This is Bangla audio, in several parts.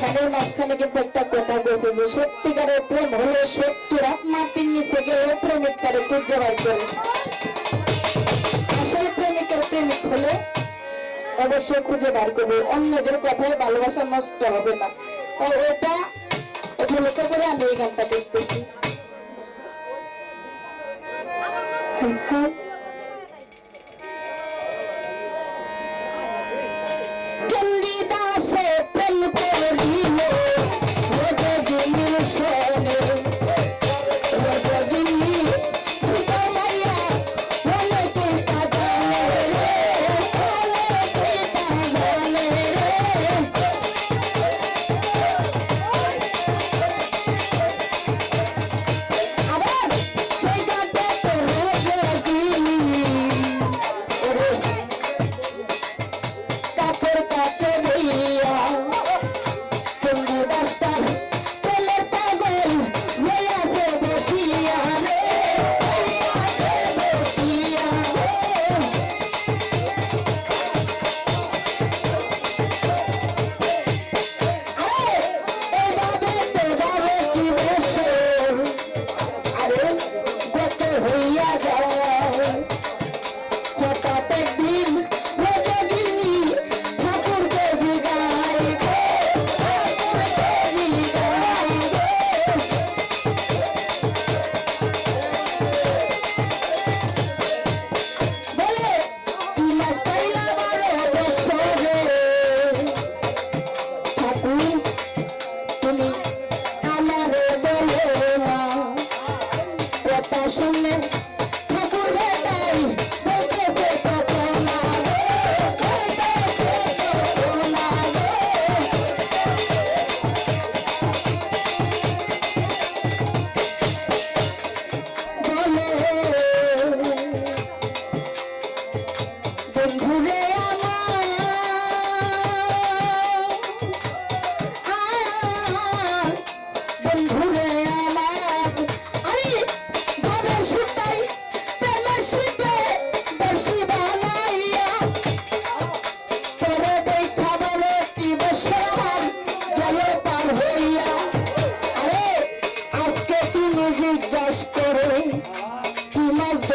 খানের মাঝখানে কিন্তু একটা কথা বলছে যে সত্যিকারের প্রেম হলো সত্যি এক নিচে গেলে প্রেমিক তারে খুঁজে বার করে। প্রেমিকের প্রেমিক হলে অবশ্যই খুঁজে বার করবে। অন্যদের কথায় ভালোবাসা নষ্ট হবে না। তাই এটা এটা লক্ষ্য করে আমি এই গানটা দেখতেছি। হ্যাঁ, হ্যাঁ।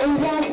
Baby,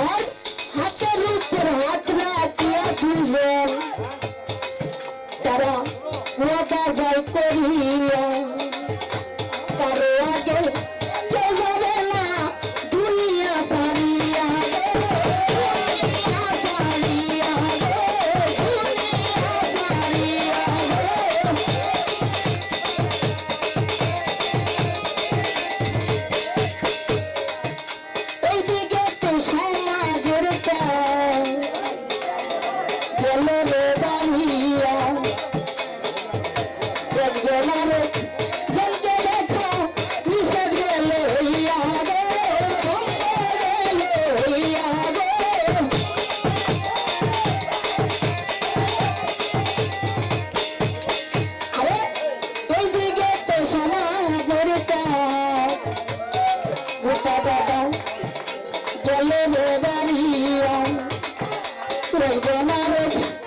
¡Aterrate! করবে না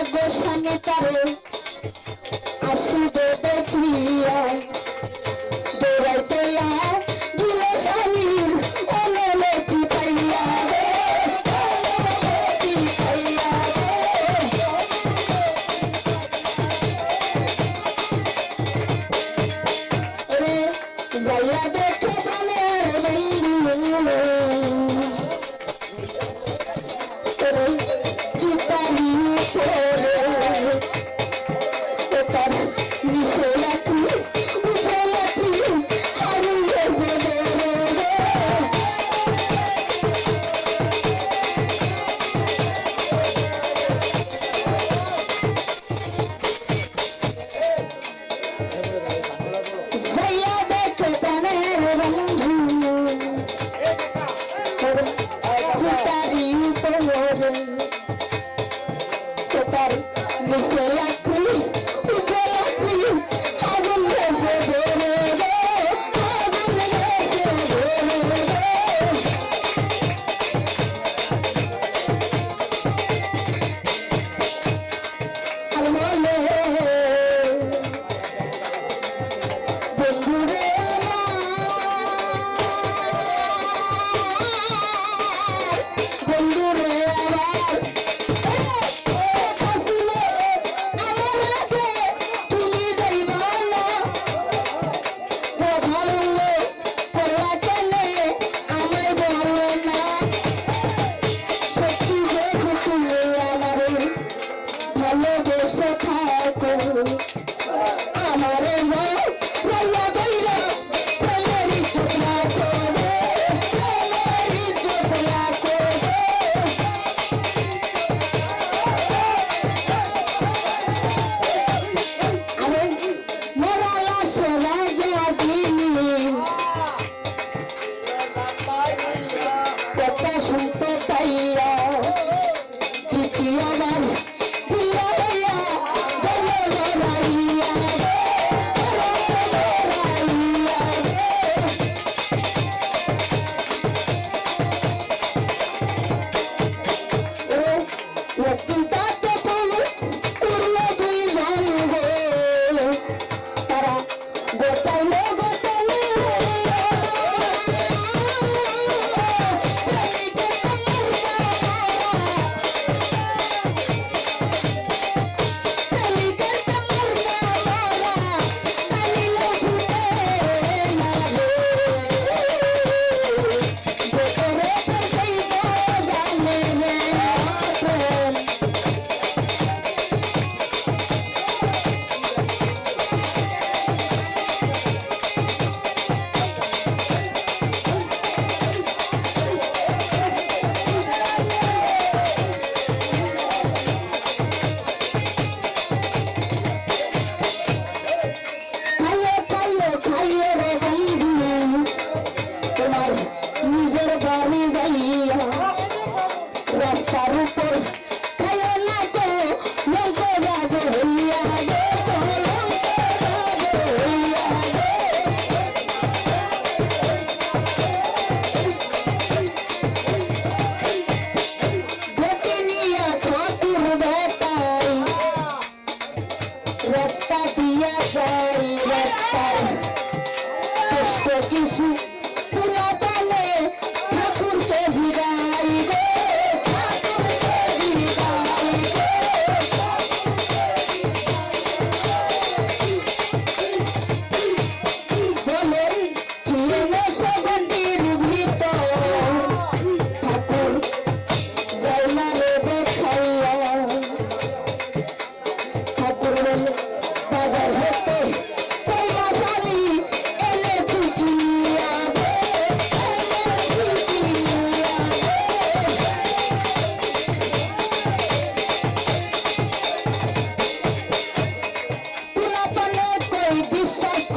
মূর্তি দিলে গোস্বামী তারে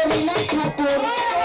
করি না ঠাকুর